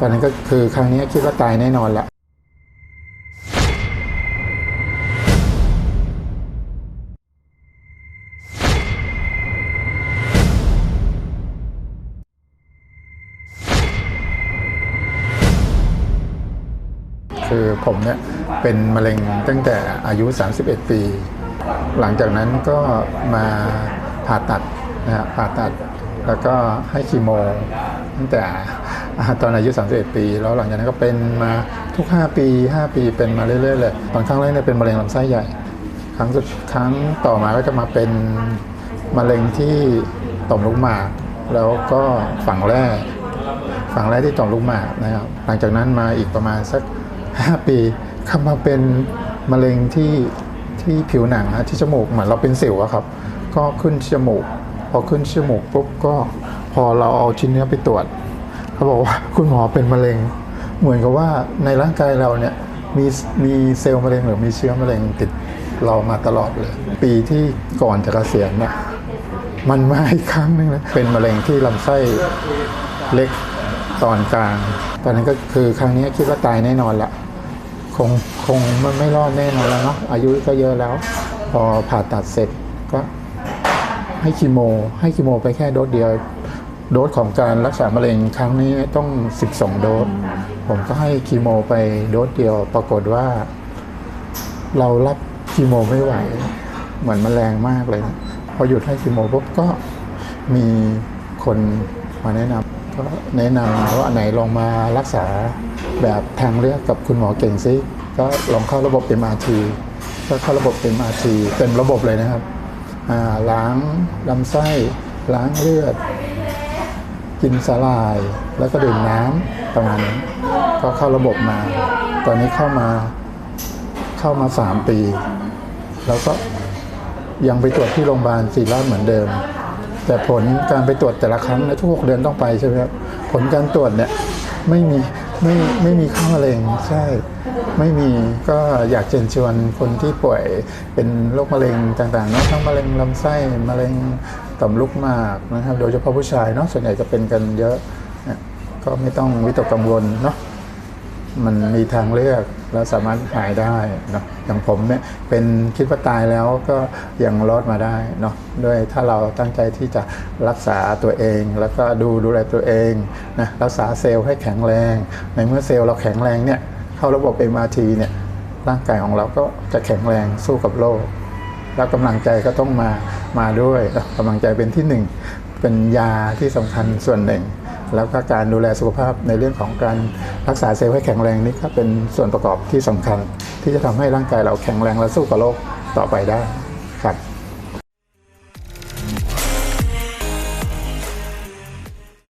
ตอนนั้นก็คือครั้งนี้คิดว่าตายแน่นอนละคือผมเนี่ยเป็นมะเร็งตั้งแต่อายุ 31 ปี หลังจากนั้นก็มาผ่าตัดนะฮะผ่าตัด แล้วก็ให้คีโม ตั้งแต่ ตอนอายุ 31 ปี แล้วหลังจากนั้นก็เป็นมาทุก 5 ปี 5 ปีเป็นมาเรื่อยๆเลยตอนครั้งแรกเนี่ยเป็นมะเร็งลำไส้ใหญ่ ครั้งสุดครั้งต่อมาก็จะมาเป็นมะเร็งที่ต่อมลูกหมาก แล้วก็ฝั่งแรกฝั่งแรกที่ต่อมลูกหมากนะครับหลังจากนั้นมาอีกประมาณสัก 5 ปีเข้ามาเป็นมะเร็งที่ที่ผิวหนังฮะที่จมูกเหมือนเราเป็นสิวอะครับ ก็ขึ้นจมูกพอขึ้นจมูกปุ๊บก็พอเราเอาชิ้นเนื้อไปตรวจ เขาบอกว่าคุณหมอเป็นมะเร็ง เหมือนกับว่าในร่างกายเราเนี่ยมีมีเซลล์มะเร็งหรือมีเชื้อมะเร็งติดเรามาตลอดเลย ปีที่ก่อนจะเกษียณเนี่ยมันมาอีกครั้งหนึงนะเป็นมะเร็งที่ลำไส้เล็กตอนกลาง ตอนนั้นก็คือครั้งนี้คิดว่าตายแน่นอนละคงคงมันไม่รอดแน่นอนแล้วเนาะอายุก็เยอะแล้ว พอผ่าตัดเสร็จก็ให้คีโม ให้คีโมไปแค่โดสเดียว โดสของการรักษามะเร็งครั้งนี้ต้อง 12 โดส ผมก็ให้คีโมไปโดสเดียว ปรากฏว่า เรารับคีโมไม่ไหว เหมือนมันแรงมากเลยนะพอหยุดให้คีโมปุ๊บก็มีคนมาแนะนำก็แนะนำว่าอันไหนลองมารักษาแบบทางเลือกกับคุณหมอเก่งซิ ก็ลองเข้าระบบ MRT ก็เข้าระบบ MRT เต็มระบบเลยนะครับอาล้างลำไส้ล้างเลือด กินสาลาย แล้วก็ดื่มน้ำประมาณนี้ก็เข้าระบบมา ตอนนี้เข้ามาเข้ามาสามปีแล้วก็ยังไปตรวจที่โรงพยาบาลศิริราชเหมือนเดิม แต่ผลการไปตรวจแต่ละครั้งในทุกหกเดือนต้องไปใช่ไหมครับผลการตรวจเนี่ยไม่มีไม่ไม่มีค่ามะเร็งใช่ ไม่มีก็อยากเชิญชวนคนที่ป่วยเป็นโรคมะเร็งต่างๆเนะทั้งมะเร็งลำไส้มะเร็ง ต่อมลูกมากนะครับ โดยเฉพาะผู้ชายเนาะส่วนใหญ่จะเป็นกันเยอะเนี่ยก็ไม่ต้องวิตกกังวลเนาะมันมีทางเลือกแล้วสามารถหายได้เนาะอย่างผมเนี่ยเป็นคิดว่าตายแล้วก็ยังรอดมาได้เนาะด้วยถ้าเราตั้งใจที่จะรักษาตัวเอง แล้วก็ดูดูแลตัวเองนะรักษาเซลล์ให้แข็งแรง ในเมื่อเซลล์เราแข็งแรงเนี่ยเข้าระบบ MRT เนี่ยร่างกายของเราก็จะแข็งแรงสู้กับโรคแล้วกำลังใจก็ต้องมา มาด้วยกำลังใจเป็นที่หนึ่งเป็นยาที่สำคัญส่วนหนึ่ง แล้วก็การดูแลสุขภาพในเรื่องของการรักษาเซลล์ให้แข็งแรงนี่ก็เป็นส่วนประกอบที่สำคัญ ที่จะทำให้ร่างกายเราแข็งแรงและสู้กับโรคต่อไปได้ครับ